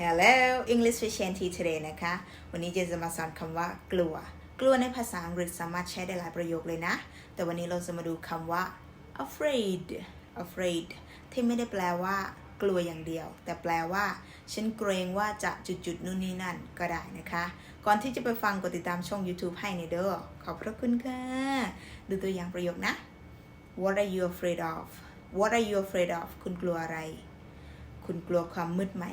Hello English with Shanti today นะคะ วันนี้เจนจะมาสอนคำว่ากลัว กลัวในภาษาอังกฤษสามารถใช้ได้หลายประโยคเลยนะ แต่วันนี้เราจะมาดูคำว่า afraid afraid ที่ไม่ได้แปลว่า กลัวอย่างเดียว แต่แปลว่า ฉันเกรงว่าจะจุดๆนู่นนี่นั่นก็ได้นะคะ ก่อนที่จะไปฟังกดติดตามช่อง YouTube ให้ในเด้อขอบพระคุณค่ะ ดูตัวอย่างประโยคนะ What are you afraid of What are you afraid of คุณกลัวอะไร คุณกลัวความมืดไหม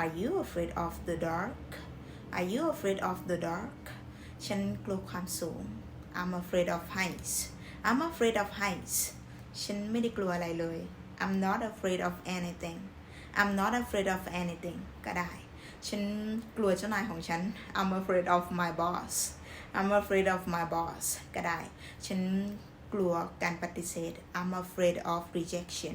Are you afraid of the dark Are you afraid of the dark ฉันกลัวความสูง I'm afraid of heights I'm afraid of heights ฉันไม่ได้กลัวอะไรเลย I'm not afraid of anything I'm not afraid of anything ก็ได้ ฉันกลัวเจ้านายของฉัน I'm afraid of my boss I'm afraid of my boss ก็ได้ ฉันกลัวการปฏิเสธ I'm afraid of rejection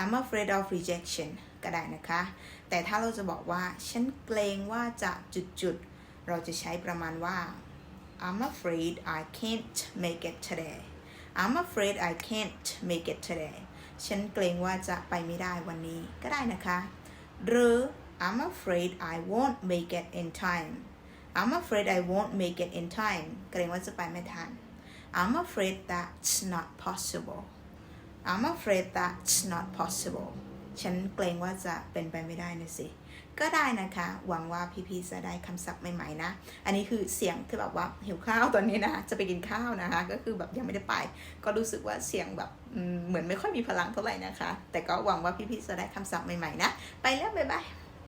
I'm afraid of rejection ก็ได้นะคะ แต่ถ้าเราจะบอกว่า ฉันเกรงว่าจะจุดๆ เราจะใช้ประมาณว่า I'm afraid I can't make it today I'm afraid I can't make it today ฉันเกรงว่าจะไปไม่ได้วันนี้ก็ได้นะคะ หรือ I'm afraid I won't make it in time I'm afraid I won't make it in time เกรงว่าจะไปไม่ทัน I'm afraid that's not possible I'm afraid that's not possible ฉันเกรงว่าจะเป็นไปไม่ได้นะสิ ก็ได้นะคะ หวังว่าพี่ๆจะได้คำศัพท์ใหม่ๆนะ อันนี้คือเสียงที่แบบว่าหิวข้าวตอนนี้นะ จะไปกินข้าวนะคะ ก็คือแบบยังไม่ได้ไป ก็รู้สึกว่าเสียงแบบเหมือนไม่ค่อยมีพลังเท่าไหร่นะคะ แต่ก็หวังว่าพี่ๆจะได้คำศัพท์ใหม่ๆนะ ไปแล้วบ๊ายบาย